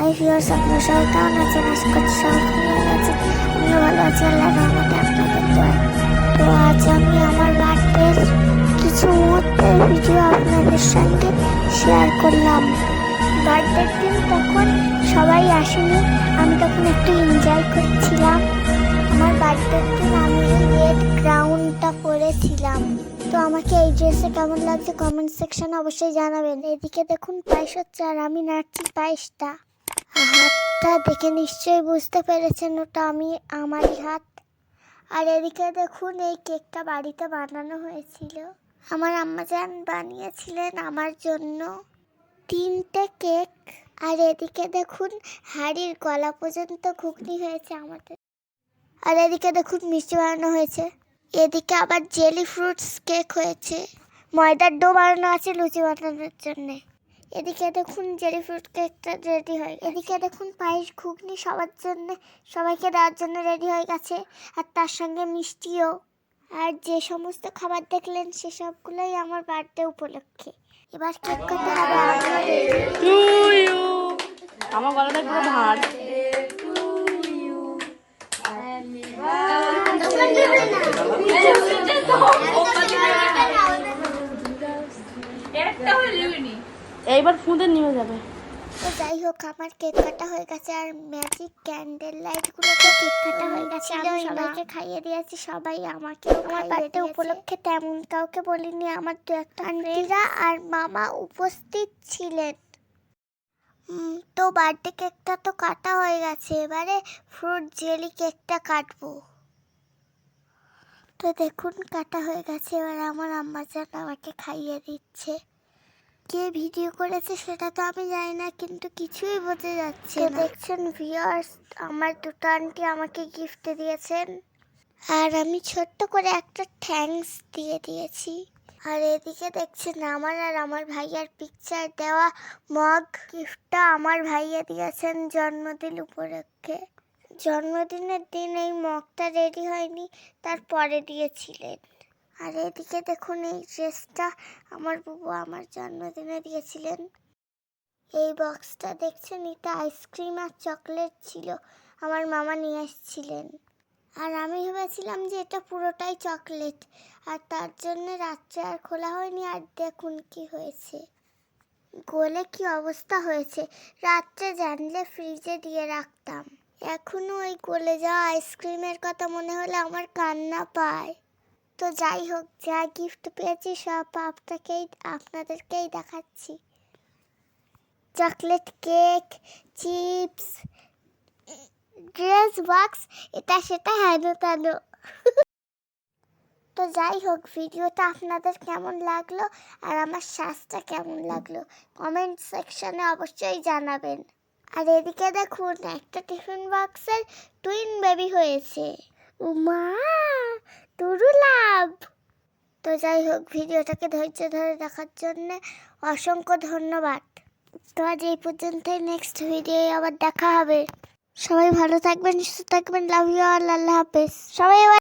Hi viewers, আপনারা সবাই কেমন আছেন? করছি সবাই ভালো আছেন। ভালো আছি, আল্লাহ রহমতে আপনাদের দোয়ায়। তো আজ আমি আমার বার্থডের কিছু মুহূর্তের ভিডিও আপনাদের সঙ্গে শেয়ার করলাম। বার্থডের দিন তখন সবাই আসেনি, আমি তখন একটু এনজয় করছিলাম। আমার বার্থডের দিন আমি রেড ক্রাউনটা পরেছিলাম। তো আমাকে এই ড্রেসে কেমন লাগছে কমেন্ট সেকশনে অবশ্যই জানাবেন। এদিকে দেখুন পায়েস হচ্ছে আর আমি নাচছি পায়েসটা। হাতটা দেখে নিশ্চয়ই বুঝতে পেরেছেন ওটা আমি, আমারই হাত। আর এদিকে দেখুন, এই কেকটা বাড়িতে বানানো হয়েছিল। আমার আম্মা আম্মাজান বানিয়েছিলেন আমার জন্য তিনটে কেক। আর এদিকে দেখুন, হাড়ির গলা পর্যন্ত ঘুগনি হয়েছে আমাদের। আর এদিকে দেখুন, মিষ্টি বানানো হয়েছে। এদিকে আবার জেলি ফ্রুটস কেক হয়েছে। ময়দার ডো বানানো আছে লুচি বানানোর জন্যে। এদিকে দেখুন জেলি ফ্রুট কেকটা রেডি হয় এদিকে দেখুন পায়েস ঘুগনি সবার জন্য সবাইকে দেওয়ার জন্য রেডি হয়ে গেছে। আর তার সঙ্গে মিষ্টিও। আর যে সমস্ত খাবার দেখলেন সেসবগুলোই আমার বার্থডে উপলক্ষে। এবার কেক কাটা হবে আমিও ready। টু ইউ আমার গলাটা পুরো ভাঁড় এইবার ফুঁদে নিয়ে যাবে। তো যাই হোক আমার কেক কাটা হয়ে গেছে আর ম্যাজিক ক্যান্ডেল লাইটগুলো তো কেক কাটা হয়ে গেছে। আমি সবাইকে খাইয়ে দিয়েছি সবাই আমাকে আমার বার্থডে উপলক্ষে তেমন কাউকে বলিনি আমার দু একটা আন্টিরা আর মামা উপস্থিত ছিলেন। তো বার্থডে কেকটা তো কাটা হয়ে গেছে এবারে ফ্রুট জেলি কেকটা কাটবো। তো দেখুন কাটা হয়ে গেছে এবার আমার আম্মা জান আমাকে খাইয়ে দিচ্ছে। কে ভিডিও করেছে সেটা তো আমি জানি না কিন্তু কিছুই বোঝা যাচ্ছে না। দেখছেন ভিউয়ার্স আমার দুটো আন্টি আমাকে গিফট দিয়েছেন। আর আমি ছোট্ট করে একটা থ্যাঙ্কস দিয়ে দিয়েছি। আর এদিকে দেখছেন আমার আর আমার ভাইয়ার পিকচার দেওয়া মগ গিফটটা আমার ভাইয়া দিয়েছেন জন্মদিন উপলক্ষে। জন্মদিনের দিন এই মগটা রেডি হয়নি তারপরে দিয়েছিলেন। আর এদিকে দেখুন, এই ড্রেসটা আমার বুবু আমার জন্মদিনে দিয়েছিলেন। এই বক্সটা দেখছেন, এটা আইসক্রিম আর চকলেট ছিল, আমার মামা নিয়ে এসেছিলেন। আর আমি ভেবেছিলাম যে এটা পুরোটাই চকলেট আর তার জন্য রাত্রে আর খোলা হয়নি, আর দেখুন কি হয়েছে। গোলে কি অবস্থা হয়েছে, রাত্রে জানলে ফ্রিজে দিয়ে রাখতাম। এখনও ওই গলে যাওয়া আইসক্রিমের কথা মনে হলে আমার কান্না পায়। তো যাই হোক, যা গিফট পেয়েছি সব আপনাকেই, আপনাদেরকেই দেখাচ্ছি। Chocolate cake, chips, dress box, এটা সেটা হেন তেন। তো যাই হোক, ভিডিওটা আপনাদের কেমন লাগল আর আমার শ্বাসটা কেমন লাগল কমেন্ট সেকশনে অবশ্যই জানাবেন। আর এদিকে দেখুন, একটা টিফিন বক্সের টুইন বেবি হয়েছে। উমা! True love. তো যাই হোক, ভিডিওটাকে ধৈর্য ধরে দেখার জন্য অসংখ্য ধন্যবাদ। তো আজ এই পর্যন্তই নেক্সট ভিডিও আবার দেখা হবে। সবাই ভালো থাকবেন, সুস্থ থাকবেন লাভ ইউ আল্লাহ হাফেজ। সবাই